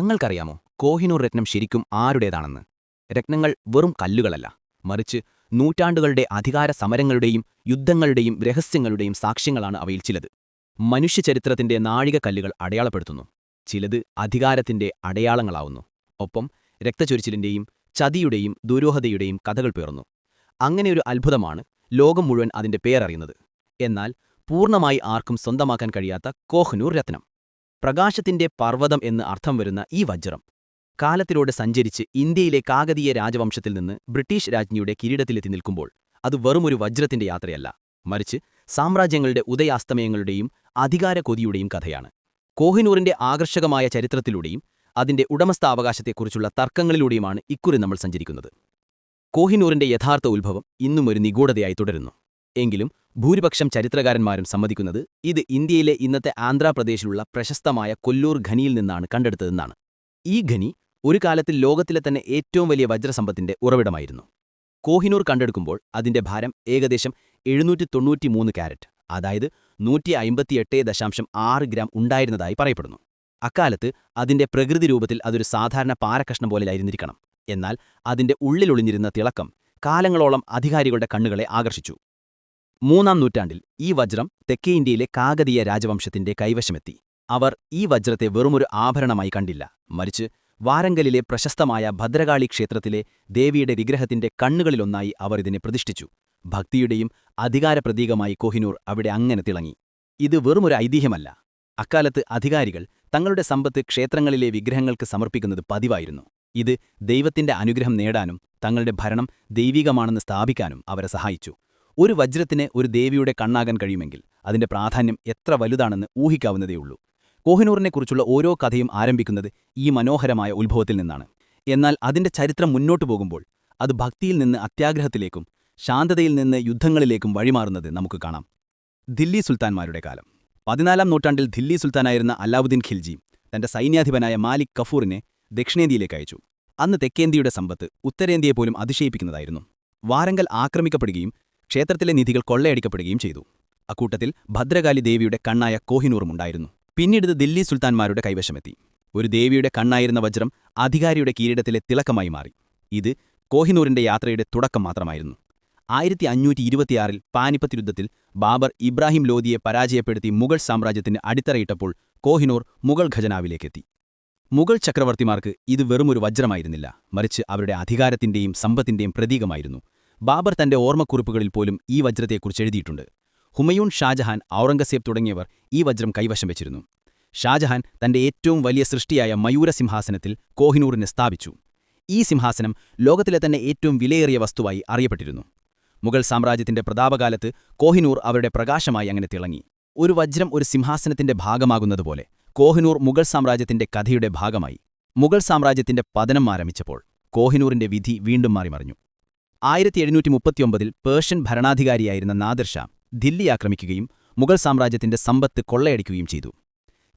നിങ്ങൾക്കറിയാമോ? കോഹിനൂർ രത്നം ശരിക്കും ആരുടേതാണെന്ന്? രത്നങ്ങൾ വെറും കല്ലുകളല്ല. മറിച്ച് നൂറ്റാണ്ടുകളുടെ അധികാര സമരങ്ങളുടെയും യുദ്ധങ്ങളുടെയും രഹസ്യങ്ങളുടെയും സാക്ഷ്യങ്ങളാണ് അവയിൽ ചിലത്. മനുഷ്യചരിത്രത്തിന്റെ നാഴികക്കല്ലുകൾ അടയാളപ്പെടുത്തുന്നു. ചിലത് അധികാരത്തിന്റെ അടയാളങ്ങളാവുന്നു. ഒപ്പം രക്തചൊരിച്ചിലിന്റെയും ചതിയുടെയും ദുരൂഹതയുടെയും കഥകൾ പേർന്നു അങ്ങനെയൊരു അത്ഭുതമാണ് ലോകം മുഴുവൻ അതിന്റെ പേരറിയുന്നത്. എന്നാൽ പൂർണമായി ആർക്കും സ്വന്തമാക്കാൻ കഴിയാത്ത കോഹ്നൂർ രത്നം. പ്രകാശത്തിന്റെ പർവതം എന്ന് അർത്ഥം വരുന്ന ഈ വജ്രം കാലത്തിലൂടെ സഞ്ചരിച്ച് ഇന്ത്യയിലെ കാകതീയ രാജവംശത്തിൽ നിന്ന് ബ്രിട്ടീഷ് രാജ്ഞിയുടെ കിരീടത്തിലെത്തി നിൽക്കുമ്പോൾ അത് വെറുമൊരു വജ്രത്തിന്റെ യാത്രയല്ല. മറിച്ച് സാമ്രാജ്യങ്ങളുടെ ഉദയാസ്തമയങ്ങളുടെയും അധികാരകൊതിയുടെയും കഥയാണ്. കോഹിനൂറിന്റെ ആകർഷകമായ ചരിത്രത്തിലൂടെയും അതിന്റെ ഉടമസ്ഥാവകാശത്തെക്കുറിച്ചുള്ള തർക്കങ്ങളിലൂടെയുമാണ് ഇക്കുറി നമ്മൾ സഞ്ചരിക്കുന്നത്. കോഹിനൂറിന്റെ യഥാർത്ഥ ഉത്ഭവം ഇന്നും ഒരു നിഗൂഢതയായി തുടരുന്നു. എങ്കിലും ഭൂരിപക്ഷം ചരിത്രകാരന്മാരും സമ്മതിക്കുന്നത് ഇത് ഇന്ത്യയിലെ ഇന്നത്തെ ആന്ധ്രാപ്രദേശിലുള്ള പ്രശസ്തമായ കൊല്ലൂർ ഖനിയിൽ നിന്നാണ് കണ്ടെടുത്തതെന്നാണ്. ഈ ഖനി ഒരു കാലത്തിൽ ലോകത്തിലെ തന്നെ ഏറ്റവും വലിയ വജ്രസമ്പത്തിന്റെ ഉറവിടമായിരുന്നു. കോഹിനൂർ കണ്ടെടുക്കുമ്പോൾ അതിന്റെ ഭാരം ഏകദേശം എഴുന്നൂറ്റി തൊണ്ണൂറ്റിമൂന്ന് കാരറ്റ് അതായത് നൂറ്റി അമ്പത്തിയെട്ട് ദശാംശം ആറ് ഗ്രാം ഉണ്ടായിരുന്നതായി പറയപ്പെടുന്നു. അക്കാലത്ത് അതിന്റെ പ്രകൃതി രൂപത്തിൽ അതൊരു സാധാരണ പാരകഷ്ണം പോലെയായിരുന്നിരിക്കണം എന്നാൽ അതിന്റെ ഉള്ളിലൊളിഞ്ഞിരുന്ന തിളക്കം കാലങ്ങളോളം അധികാരികളുടെ കണ്ണുകളെ ആകർഷിച്ചു. മൂന്നാം നൂറ്റാണ്ടിൽ ഈ വജ്രം തെക്കേ ഇന്ത്യയിലെ കാകതീയ രാജവംശത്തിന്റെ കൈവശമെത്തി. അവർ ഈ വജ്രത്തെ വെറുമൊരു ആഭരണമായി കണ്ടില്ല. മറിച്ച് വാരങ്കലിലെ പ്രശസ്തമായ ഭദ്രകാളി ക്ഷേത്രത്തിലെ ദേവിയുടെ വിഗ്രഹത്തിന്റെ കണ്ണുകളിലൊന്നായി അവർ ഇതിനെ പ്രതിഷ്ഠിച്ചു. ഭക്തിയുടെയും അധികാരപ്രതീകമായി കോഹിനൂർ അവിടെ അങ്ങനെ തിളങ്ങി. ഇത് വെറുമൊരു ഐതിഹ്യമല്ല. അക്കാലത്ത് അധികാരികൾ തങ്ങളുടെ സമ്പത്ത് ക്ഷേത്രങ്ങളിലെ വിഗ്രഹങ്ങൾക്ക് സമർപ്പിക്കുന്നത് പതിവായിരുന്നു. ഇത് ദൈവത്തിന്റെ അനുഗ്രഹം നേടാനും തങ്ങളുടെ ഭരണം ദൈവികമാണെന്ന് സ്ഥാപിക്കാനും അവരെ സഹായിച്ചു. ഒരു വജ്രത്തിന് ഒരു ദേവിയുടെ കണ്ണാകാൻ കഴിയുമെങ്കിൽ അതിന്റെ പ്രാധാന്യം എത്ര വലുതാണെന്ന് ഊഹിക്കാവുന്നതേയുള്ളൂ. കോഹിനൂറിനെക്കുറിച്ചുള്ള ഓരോ കഥയും ആരംഭിക്കുന്നത് ഈ മനോഹരമായ ഉത്ഭവത്തിൽ നിന്നാണ്. എന്നാൽ അതിന്റെ ചരിത്രം മുന്നോട്ടു പോകുമ്പോൾ അത് ഭക്തിയിൽ നിന്ന് അത്യാഗ്രഹത്തിലേക്കും ശാന്തതയിൽ നിന്ന് യുദ്ധങ്ങളിലേക്കും വഴിമാറുന്നത് നമുക്ക് കാണാം. ദില്ലി സുൽത്താൻമാരുടെ കാലം. പതിനാലാം നൂറ്റാണ്ടിൽ ദില്ലി സുൽത്താനായിരുന്ന അലാവുദ്ദീൻ ഖിൽജി തന്റെ സൈന്യാധിപനായ മാലിക് കഫൂറിനെ ദക്ഷിണേന്ത്യയിലേക്ക് അയച്ചു. അന്ന് തെക്കേന്ത്യയുടെ സമ്പത്ത് ഉത്തരേന്ത്യയെപ്പോലും അതിശയിപ്പിക്കുന്നതായിരുന്നു. വാരങ്കൽ ആക്രമിക്കപ്പെടുകയും ക്ഷേത്രത്തിലെ നിധികൾ കൊള്ളയടിക്കപ്പെടുകയും ചെയ്തു. അക്കൂട്ടത്തിൽ ഭദ്രകാലി ദേവിയുടെ കണ്ണായ കോഹിനൂറുമുണ്ടായിരുന്നു പിന്നീട് ദില്ലി സുൽത്താൻമാരുടെ കൈവശമെത്തി. ഒരു ദേവിയുടെ കണ്ണായിരുന്ന വജ്രം അധികാരിയുടെ കിരീടത്തിലെ തിളക്കമായി മാറി. ഇത് കോഹിനൂറിന്റെ യാത്രയുടെ തുടക്കം മാത്രമായിരുന്നു. ആയിരത്തി അഞ്ഞൂറ്റി ഇരുപത്തിയാറിൽ പാനിപ്പത്ത് യുദ്ധത്തിൽ ബാബർ ഇബ്രാഹിം ലോദിയെ പരാജയപ്പെടുത്തി മുഗൾ സാമ്രാജ്യത്തിന് അടിത്തറയിട്ടപ്പോൾ കോഹിനൂർ മുഗൾ ഖജനാവിലേക്കെത്തി. മുഗൾ ചക്രവർത്തിമാർക്ക് ഇത് വെറുമൊരു വജ്രമായിരുന്നില്ല. മറിച്ച് അവരുടെ അധികാരത്തിന്റെയും സമ്പത്തിന്റെയും പ്രതീകമായിരുന്നു. ബാബർ തന്റെ ഓർമ്മക്കുറിപ്പുകളിൽ പോലും ഈ വജ്രത്തെക്കുറിച്ച് എഴുതിയിട്ടുണ്ട്. ഹുമയൂൺ ഷാജഹാൻ ഔറംഗസേബ് തുടങ്ങിയവർ ഈ വജ്രം കൈവശം വെച്ചിരുന്നു. ഷാജഹാൻ തന്റെ ഏറ്റവും വലിയ സൃഷ്ടിയായ മയൂരസിംഹാസനത്തിൽ കോഹിനൂറിനെ സ്ഥാപിച്ചു. ഈ സിംഹാസനം ലോകത്തിലെ തന്നെ ഏറ്റവും വിലയേറിയ വസ്തുവായി അറിയപ്പെട്ടിരുന്നു. മുഗൾ സാമ്രാജ്യത്തിന്റെ പ്രതാപകാലത്ത് കോഹിനൂർ അവരുടെ പ്രകാശമായി അങ്ങനെ തിളങ്ങി. ഒരു വജ്രം ഒരു സിംഹാസനത്തിന്റെ ഭാഗമാകുന്നതുപോലെ കോഹിനൂർ മുഗൾ സാമ്രാജ്യത്തിന്റെ കഥയുടെ ഭാഗമായി. മുഗൾ സാമ്രാജ്യത്തിന്റെ പതനം ആരംഭിച്ചപ്പോൾ കോഹിനൂറിന്റെ വിധി വീണ്ടും മാറിമറിഞ്ഞു. ആയിരത്തി എഴുന്നൂറ്റി മുപ്പത്തിയൊമ്പതിൽ പേർഷ്യൻ ഭരണാധികാരിയായിരുന്ന നാദിർഷാ ദില്ലി ആക്രമിക്കുകയും മുഗൾ സാമ്രാജ്യത്തിന്റെ സമ്പത്ത് കൊള്ളയടിക്കുകയും ചെയ്തു.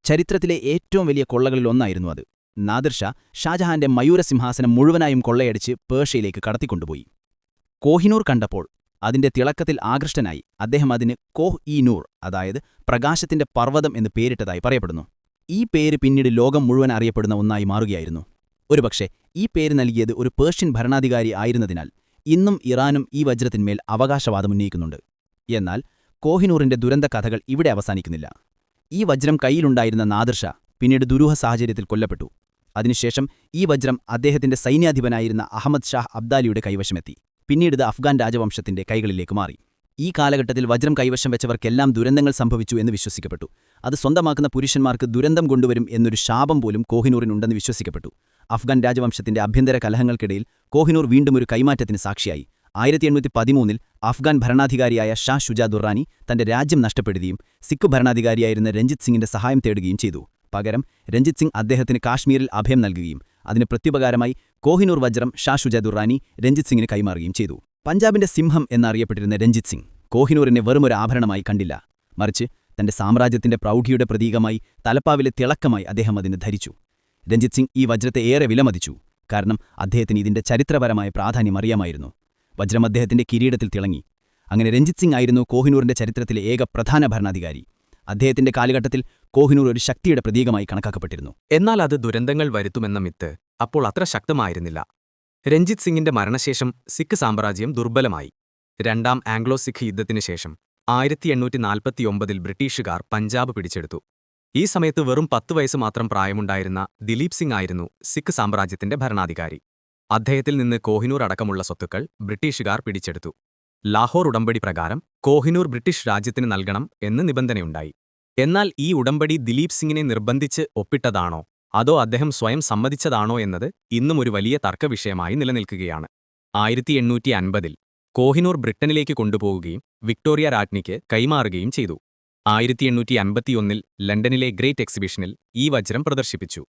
ചരിത്രത്തിലെ ഏറ്റവും വലിയ കൊള്ളകളിലൊന്നായിരുന്നു അത്. നാദിർഷാ ഷാജഹാന്റെ മയൂരസിംഹാസനം മുഴുവനായും കൊള്ളയടിച്ച് പേർഷ്യയിലേക്ക് കടത്തിക്കൊണ്ടുപോയി. കോഹിനൂർ കണ്ടപ്പോൾ അതിന്റെ തിളക്കത്തിൽ ആകൃഷ്ടനായി അദ്ദേഹം അതിന് കോഹ് ഇ നൂർ അതായത് പ്രകാശത്തിന്റെ പർവതം എന്ന് പേരിട്ടതായി പറയപ്പെടുന്നു. ഈ പേര് പിന്നീട് ലോകം മുഴുവൻ അറിയപ്പെടുന്ന ഒന്നായി മാറുകയായിരുന്നു. ഒരുപക്ഷെ ഈ പേര് നൽകിയത് ഒരു പേർഷ്യൻ ഭരണാധികാരി ആയിരുന്നതിനാൽ ഇന്നും ഇറാനും ഈ വജ്രത്തിന്മേൽ അവകാശവാദം അവകാശവാദമുന്നയിക്കുന്നുണ്ട് എന്നാൽ കോഹിനൂറിന്റെ ദുരന്ത കഥകൾ ഇവിടെ അവസാനിക്കുന്നില്ല. ഈ വജ്രം കയ്യിലുണ്ടായിരുന്ന നാദിർഷ പിന്നീട് ദുരൂഹ സാഹചര്യത്തിൽ കൊല്ലപ്പെട്ടു. അതിനുശേഷം ഈ വജ്രം അദ്ദേഹത്തിന്റെ സൈന്യാധിപനായിരുന്ന അഹമ്മദ് ഷാഹ് അബ്ദാലിയുടെ കൈവശമെത്തി. പിന്നീട് ഇത് അഫ്ഗാൻ രാജവംശത്തിന്റെ കൈകളിലേക്ക് മാറി. ഈ കാലഘട്ടത്തിൽ വജ്രം കൈവശം വെച്ചവർക്കെല്ലാം ദുരന്തങ്ങൾ സംഭവിച്ചു എന്ന് വിശ്വസിക്കപ്പെട്ടു. അത് സ്വന്തമാക്കുന്ന പുരുഷന്മാർക്ക് ദുരന്തം കൊണ്ടുവരും എന്നൊരു ശാപം പോലും കോഹിനൂറിനുണ്ടെന്ന് വിശ്വസിക്കപ്പെട്ടു. അഫ്ഗാൻ രാജവംശത്തിന്റെ ആഭ്യന്തര കലഹങ്ങൾക്കിടയിൽ കോഹിനൂർ വീണ്ടും ഒരു കൈമാറ്റത്തിന് സാക്ഷിയായി. ആയിരത്തി എണ്ണൂറ്റി പതിമൂന്നിൽ അഫ്ഗാൻ ഭരണാധികാരിയായ ഷാ ഷുജാ ദുറാനി തന്റെ രാജ്യം നഷ്ടപ്പെടുകയും സിഖ് ഭരണാധികാരിയായിരുന്ന രഞ്ജിത് സിംഗിന്റെ സഹായം തേടുകയും ചെയ്തു. പകരം രഞ്ജിത് സിംഗ് അദ്ദേഹത്തിന് കാശ്മീരിൽ അഭയം നൽകുകയും അതിന് പ്രത്യുപകാരമായി കോഹിനൂർ വജ്രം ഷാ ഷുജാ ദുറാനി രഞ്ജിത് സിംഗിന് കൈമാറുകയും ചെയ്തു. പഞ്ചാബിന്റെ സിംഹം എന്നറിയപ്പെട്ടിരുന്ന രഞ്ജിത് സിംഗ് കോഹിനൂറിനെ വെറുമൊരു ആഭരണമായി കണ്ടില്ല. മറിച്ച് തന്റെ സാമ്രാജ്യത്തിന്റെ പ്രൗഢിയുടെ പ്രതീകമായി തലപ്പാവിലെ തിളക്കമായി അദ്ദേഹം അതിന് ധരിച്ചു. രഞ്ജിത് സിംഗ് ഈ വജ്രത്തെ ഏറെ വിലമതിച്ചു. കാരണം അദ്ദേഹത്തിന് ഇതിന്റെ ചരിത്രപരമായ പ്രാധാന്യം അറിയാമായിരുന്നു. വജ്രം അദ്ദേഹത്തിന്റെ കിരീടത്തിൽ തിളങ്ങി. അങ്ങനെ രഞ്ജിത് സിംഗ് ആയിരുന്നു കോഹിനൂറിന്റെ ചരിത്രത്തിലെ ഏക പ്രധാന ഭരണാധികാരി. അദ്ദേഹത്തിന്റെ കാലഘട്ടത്തിൽ കോഹിനൂർ ഒരു ശക്തിയുടെ പ്രതീകമായി കണക്കാക്കപ്പെട്ടിരുന്നു. എന്നാൽ അത് ദുരന്തങ്ങൾ വരുത്തുമെന്ന മിത്ത് അപ്പോൾ അത്ര ശക്തമായിരുന്നില്ല. രഞ്ജിത് സിംഗിന്റെ മരണശേഷം സിഖ് സാമ്രാജ്യം ദുർബലമായി. രണ്ടാം ആംഗ്ലോ സിഖ് യുദ്ധത്തിനു ശേഷം ആയിരത്തി എണ്ണൂറ്റി നാൽപ്പത്തിയൊമ്പതിൽ ബ്രിട്ടീഷുകാർ പഞ്ചാബ് പിടിച്ചെടുത്തു. ഈ സമയത്ത് വെറും പത്ത് വയസ്സ് മാത്രം പ്രായമുണ്ടായിരുന്ന ദിലീപ് സിംഗ് ആയിരുന്നു സിഖ് സാമ്രാജ്യത്തിന്റെ ഭരണാധികാരി. അദ്ദേഹത്തിൽ നിന്ന് കോഹിനൂർ അടക്കമുള്ള സ്വത്തുക്കൾ ബ്രിട്ടീഷുകാർ പിടിച്ചെടുത്തു. ലാഹോർ ഉടമ്പടി പ്രകാരം കോഹിനൂർ ബ്രിട്ടീഷ് രാജ്യത്തിന് നൽകണം എന്ന് നിബന്ധനയുണ്ടായി. എന്നാൽ ഈ ഉടമ്പടി ദിലീപ് സിംഗിനെ നിർബന്ധിച്ച് ഒപ്പിട്ടതാണോ അതോ അദ്ദേഹം സ്വയം സമ്മതിച്ചതാണോ എന്നത് ഇന്നും ഒരു വലിയ തർക്കവിഷയമായി നിലനിൽക്കുകയാണ്. ആയിരത്തി എണ്ണൂറ്റി അൻപതിൽ കോഹിനൂർ ബ്രിട്ടനിലേക്ക് കൊണ്ടുപോവുകയും വിക്ടോറിയ രാജ്ഞിക്ക് കൈമാറുകയും ചെയ്തു. ആയിരത്തി എണ്ണൂറ്റി അൻപത്തിയൊന്നിൽ ലണ്ടനിലെ ഗ്രേറ്റ് എക്സിബിഷനിൽ ഈ വജ്രം പ്രദർശിപ്പിച്ചു.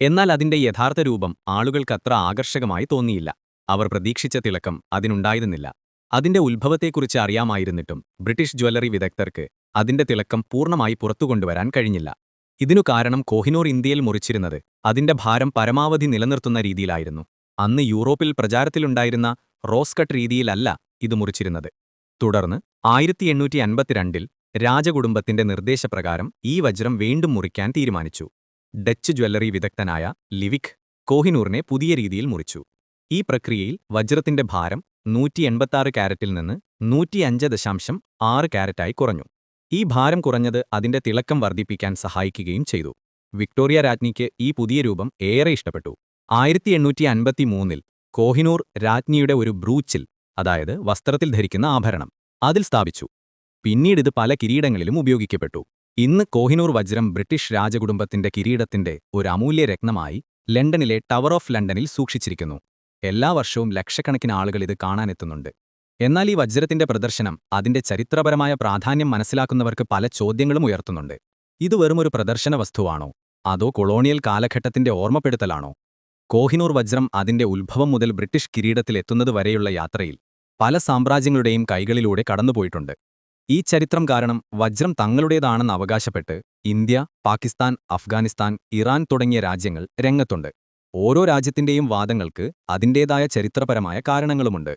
എന്നാൽ അതിന്റെ യഥാർത്ഥ രൂപം ആളുകൾക്കത്ര ആകർഷകമായി തോന്നിയില്ല. അവർ പ്രതീക്ഷിച്ച തിളക്കം അതിനുണ്ടായിരുന്നില്ല. അതിന്റെ ഉത്ഭവത്തെക്കുറിച്ച് അറിയാമായിരുന്നിട്ടും ബ്രിട്ടീഷ് ജ്വല്ലറി വിദഗ്ധർക്ക് അതിന്റെ തിളക്കം പൂർണമായി പുറത്തുകൊണ്ടുവരാൻ കഴിഞ്ഞില്ല. ഇതിനു കാരണം കോഹിനൂർ ഇന്ത്യയിൽ മുറിച്ചിരുന്നത് അതിന്റെ ഭാരം പരമാവധി നിലനിർത്തുന്ന രീതിയിലായിരുന്നു. അന്ന് യൂറോപ്പിൽ പ്രചാരത്തിലുണ്ടായിരുന്ന റോസ്കട്ട് രീതിയിലല്ല ഇത് മുറിച്ചിരുന്നത്. തുടർന്ന് ആയിരത്തി എണ്ണൂറ്റി അൻപത്തിരണ്ടിൽ രാജകുടുംബത്തിന്റെ നിർദ്ദേശപ്രകാരം ഈ വജ്രം വീണ്ടും മുറിക്കാൻ തീരുമാനിച്ചു. ഡച്ച് ജ്വല്ലറി വിദഗ്ധനായ ലിവിക് കോഹിനൂറിനെ പുതിയ രീതിയിൽ മുറിച്ചു. ഈ പ്രക്രിയയിൽ വജ്രത്തിന്റെ ഭാരം നൂറ്റി എൺപത്താറ് കാരറ്റിൽ നിന്ന് നൂറ്റിയഞ്ച് ദശാംശം ആറ് കാരറ്റായി കുറഞ്ഞു. ഈ ഭാരം കുറഞ്ഞത് അതിന്റെ തിളക്കം വർദ്ധിപ്പിക്കാൻ സഹായിക്കുകയും ചെയ്തു. വിക്ടോറിയ രാജ്ഞിക്ക് ഈ പുതിയ രൂപം ഏറെ ഇഷ്ടപ്പെട്ടു. ആയിരത്തി എണ്ണൂറ്റി അൻപത്തിമൂന്നിൽ കോഹിനൂർ രാജ്ഞിയുടെ ഒരു ബ്രൂച്ചിൽ അതായത് വസ്ത്രത്തിൽ ധരിക്കുന്ന ആഭരണം അതിൽ സ്ഥാപിച്ചു. പിന്നീട് ഇത് പല കിരീടങ്ങളിലും ഉപയോഗിക്കപ്പെട്ടു. ഇന്ന് കോഹിനൂർ വജ്രം ബ്രിട്ടീഷ് രാജകുടുംബത്തിന്റെ കിരീടത്തിന്റെ ഒരു അമൂല്യ രത്നമായി ലണ്ടനിലെ ടവർ ഓഫ് ലണ്ടനിൽ സൂക്ഷിച്ചിരിക്കുന്നു. എല്ലാ വർഷവും ലക്ഷക്കണക്കിന് ആളുകൾ ഇത് കാണാനെത്തുന്നുണ്ട്. എന്നാൽ ഈ വജ്രത്തിന്റെ പ്രദർശനം അതിന്റെ ചരിത്രപരമായ പ്രാധാന്യം മനസ്സിലാക്കുന്നവർക്ക് പല ചോദ്യങ്ങളും ഉയർത്തുന്നുണ്ട്. ഇത് വെറുമൊരു പ്രദർശന വസ്തുവാണോ? അതോ കൊളോണിയൽ കാലഘട്ടത്തിന്റെ ഓർമ്മപ്പെടുത്തലാണോ? കോഹിനൂർ വജ്രം അതിന്റെ ഉത്ഭവം മുതൽ ബ്രിട്ടീഷ് കിരീടത്തിലെത്തുന്നതുവരെയുള്ള യാത്രയിൽ പല സാമ്രാജ്യങ്ങളുടെയും കൈകളിലൂടെ കടന്നുപോയിട്ടുണ്ട്. ഈ ചരിത്രം കാരണം വജ്രം തങ്ങളുടേതാണെന്ന് അവകാശപ്പെട്ട് ഇന്ത്യ പാകിസ്ഥാൻ അഫ്ഗാനിസ്ഥാൻ ഇറാൻ തുടങ്ങിയ രാജ്യങ്ങൾ രംഗത്തുണ്ട്. ഓരോ രാജ്യത്തിന്റെയും വാദങ്ങൾക്ക് അതിന്റേതായ ചരിത്രപരമായ കാരണങ്ങളുമുണ്ട്.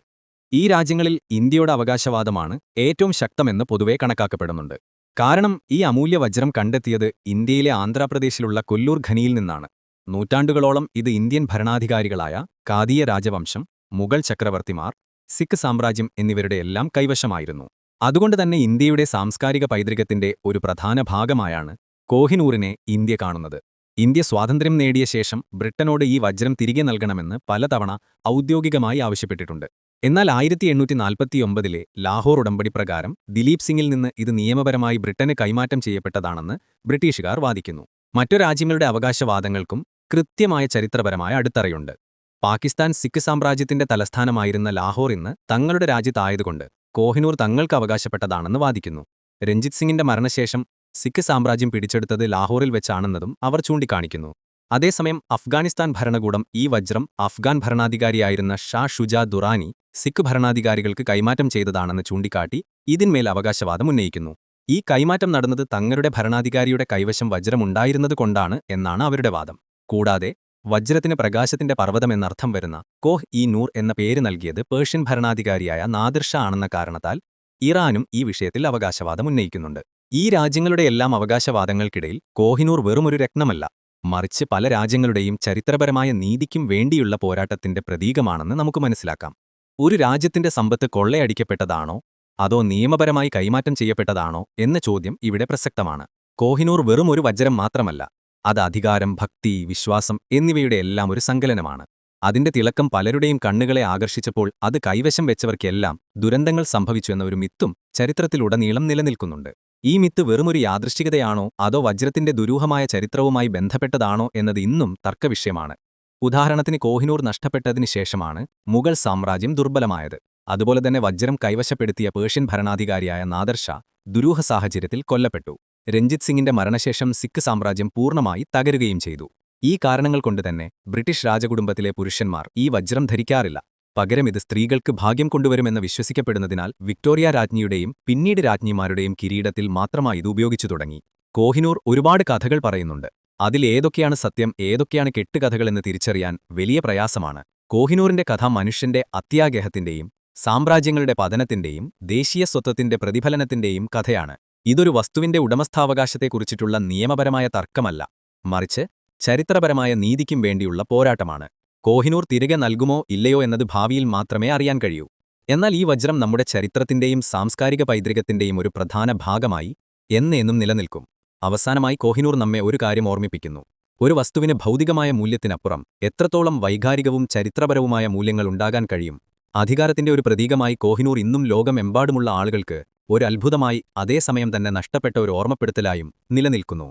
ഈ രാജ്യങ്ങളിൽ ഇന്ത്യയുടെ അവകാശവാദമാണ് ഏറ്റവും ശക്തമെന്ന് പൊതുവെ കണക്കാക്കപ്പെടുന്നുണ്ട്. കാരണം ഈ അമൂല്യ വജ്രം കണ്ടെത്തിയത് ഇന്ത്യയിലെ ആന്ധ്രാപ്രദേശിലുള്ള കൊല്ലൂർ ഖനിയിൽ നിന്നാണ്. നൂറ്റാണ്ടുകളോളം ഇത് ഇന്ത്യൻ ഭരണാധികാരികളായ കാതീയ രാജവംശം മുഗൾ ചക്രവർത്തിമാർ സിഖ് സാമ്രാജ്യം എന്നിവരുടെ എല്ലാം കൈവശമായിരുന്നു. അതുകൊണ്ട് തന്നെ ഇന്ത്യയുടെ സാംസ്കാരിക പൈതൃകത്തിന്റെ ഒരു പ്രധാന ഭാഗമായാണ് കോഹിനൂറിനെ ഇന്ത്യ കാണുന്നത്. ഇന്ത്യ സ്വാതന്ത്ര്യം നേടിയ ശേഷം ബ്രിട്ടനോട് ഈ വജ്രം തിരികെ നൽകണമെന്ന് പലതവണ ഔദ്യോഗികമായി ആവശ്യപ്പെട്ടിട്ടുണ്ട്. എന്നാൽ ആയിരത്തി എണ്ണൂറ്റി നാൽപ്പത്തിയൊമ്പതിലെ ലാഹോർ ഉടമ്പടി പ്രകാരം ദിലീപ് സിംഗിൽ നിന്ന് ഇത് നിയമപരമായി ബ്രിട്ടന് കൈമാറ്റം ചെയ്യപ്പെട്ടതാണെന്ന് ബ്രിട്ടീഷുകാർ വാദിക്കുന്നു. മറ്റു രാജ്യങ്ങളുടെ അവകാശവാദങ്ങൾക്കും കൃത്യമായ ചരിത്രപരമായ അടുത്തറയുണ്ട്. പാകിസ്ഥാൻ സിഖ് സാമ്രാജ്യത്തിന്റെ തലസ്ഥാനമായിരുന്ന ലാഹോർ ഇന്ന് തങ്ങളുടെ രാജ്യത്തായതുകൊണ്ട് കോഹിനൂർ തങ്ങൾക്ക് അവകാശപ്പെട്ടതാണെന്ന് വാദിക്കുന്നു. രഞ്ജിത് സിംഗിന്റെ മരണശേഷം സിഖ് സാമ്രാജ്യം പിടിച്ചെടുത്തത് ലാഹോറിൽ വെച്ചാണെന്നതും അവർ ചൂണ്ടിക്കാണിക്കുന്നു. അതേസമയം അഫ്ഗാനിസ്ഥാൻ ഭരണകൂടം ഈ വജ്രം അഫ്ഗാൻ ഭരണാധികാരിയായിരുന്ന ഷാ ഷുജാ ദുറാനി സിഖ് ഭരണാധികാരികൾക്ക് കൈമാറ്റം ചെയ്തതാണെന്ന് ചൂണ്ടിക്കാട്ടി ഇതിന്മേൽ അവകാശവാദം ഉന്നയിക്കുന്നു. ഈ കൈമാറ്റം നടന്നത് തങ്ങളുടെ ഭരണാധികാരിയുടെ കൈവശം വജ്രമുണ്ടായിരുന്നതുകൊണ്ടാണ് എന്നാണ് അവരുടെ വാദം. കൂടാതെ വജ്രത്തിന് പ്രകാശത്തിന്റെ പർവതമെന്നർത്ഥം വരുന്ന കോഹ് ഇ നൂർ എന്ന പേര് നൽകിയത് പേർഷ്യൻ ഭരണാധികാരിയായ നാദിർഷ ആണെന്ന കാരണത്താൽ ഇറാനും ഈ വിഷയത്തിൽ അവകാശവാദം ഉന്നയിക്കുന്നുണ്ട്. ഈ രാജ്യങ്ങളുടെയെല്ലാം അവകാശവാദങ്ങൾക്കിടയിൽ കോഹിനൂർ വെറുമൊരു രത്നമല്ല. മറിച്ച് പല രാജ്യങ്ങളുടെയും ചരിത്രപരമായ നീതിക്കും വേണ്ടിയുള്ള പോരാട്ടത്തിന്റെ പ്രതീകമാണെന്ന് നമുക്ക് മനസ്സിലാക്കാം. ഒരു രാജ്യത്തിന്റെ സമ്പത്ത് കൊള്ളയടിക്കപ്പെട്ടതാണോ? അതോ നിയമപരമായി കൈമാറ്റം ചെയ്യപ്പെട്ടതാണോ? എന്ന ചോദ്യം ഇവിടെ പ്രസക്തമാണ്. കോഹിനൂർ വെറുമൊരു വജ്രം മാത്രമല്ല. അത് അധികാരം ഭക്തി വിശ്വാസം എന്നിവയുടെ എല്ലാം ഒരു സങ്കലനമാണ്. അതിന്റെ തിളക്കം പലരുടെയും കണ്ണുകളെ ആകർഷിച്ചപ്പോൾ അത് കൈവശം വെച്ചവർക്കെല്ലാം ദുരന്തങ്ങൾ സംഭവിച്ചു എന്ന ഒരു മിത്തും ചരിത്രത്തിലുടനീളം നിലനിൽക്കുന്നുണ്ട്. ഈ മിത്ത് വെറുമൊരു യാദൃശ്ചികതയാണോ അതോ വജ്രത്തിന്റെ ദുരൂഹമായ ചരിത്രവുമായി ബന്ധപ്പെട്ടതാണോ എന്നത് ഇന്നും തർക്കവിഷയമാണ്. ഉദാഹരണത്തിന് കോഹിനൂർ നഷ്ടപ്പെട്ടതിനു ശേഷമാണ് മുഗൾ സാമ്രാജ്യം ദുർബലമായത്. അതുപോലെ തന്നെ വജ്രം കൈവശപ്പെടുത്തിയ പേർഷ്യൻ ഭരണാധികാരിയായ നാദർഷ ദുരൂഹ സാഹചര്യത്തിൽ കൊല്ലപ്പെട്ടു. രഞ്ജിത് സിംഗിന്റെ മരണശേഷം സിഖ് സാമ്രാജ്യം പൂർണമായി തകരുകയും ചെയ്തു. ഈ കാരണങ്ങൾ കൊണ്ടുതന്നെ ബ്രിട്ടീഷ് രാജകുടുംബത്തിലെ പുരുഷന്മാർ ഈ വജ്രം ധരിക്കാറില്ല. പകരം ഇത് സ്ത്രീകൾക്ക് ഭാഗ്യം കൊണ്ടുവരുമെന്ന് വിശ്വസിക്കപ്പെടുന്നതിനാൽ വിക്ടോറിയ രാജ്ഞിയുടെയും പിന്നീട് രാജ്ഞിമാരുടെയും കിരീടത്തിൽ മാത്രമായി ഇത് ഉപയോഗിച്ചു തുടങ്ങി. കോഹിനൂർ ഒരുപാട് കഥകൾ പറയുന്നുണ്ട്. അതിൽ ഏതൊക്കെയാണ് സത്യം ഏതൊക്കെയാണ് കെട്ടുകഥകളെന്ന് തിരിച്ചറിയാൻ വലിയ പ്രയാസമാണ്. കോഹിനൂറിന്റെ കഥ മനുഷ്യന്റെ അത്യാഗ്രഹത്തിന്റെയും സാമ്രാജ്യങ്ങളുടെ പതനത്തിന്റെയും ദേശീയ സ്വത്വത്തിന്റെ പ്രതിഫലനത്തിന്റെയും കഥയാണ്. ഇതൊരു വസ്തുവിന്റെ ഉടമസ്ഥാവകാശത്തെക്കുറിച്ചിട്ടുള്ള നിയമപരമായ തർക്കമല്ല. മറിച്ച് ചരിത്രപരമായ നീതിക്കും വേണ്ടിയുള്ള പോരാട്ടമാണ്. കോഹിനൂർ തിരികെ നൽകുമോ ഇല്ലയോ എന്നത് ഭാവിയിൽ മാത്രമേ അറിയാൻ കഴിയൂ. എന്നാൽ ഈ വജ്രം നമ്മുടെ ചരിത്രത്തിന്റെയും സാംസ്കാരിക പൈതൃകത്തിന്റെയും ഒരു പ്രധാന ഭാഗമായി എന്നേന്നും നിലനിൽക്കും. അവസാനമായി കോഹിനൂർ നമ്മെ ഒരു കാര്യം ഓർമ്മിപ്പിക്കുന്നു. ഒരു വസ്തുവിന് ഭൗതികമായ മൂല്യത്തിനപ്പുറം എത്രത്തോളം വൈകാരികവും ചരിത്രപരവുമായ മൂല്യങ്ങൾ ഉണ്ടാകാൻ കഴിയും? അധികാരത്തിന്റെ ഒരു പ്രതീകമായി കോഹിനൂർ ഇന്നും ലോകമെമ്പാടുമുള്ള ആളുകൾക്ക് ഒരു അത്ഭുതമായി അതേസമയം തന്നെ നഷ്ടപ്പെട്ട ഒരു ഓർമ്മപ്പെടുത്തലായും നിലനിൽക്കുന്നു.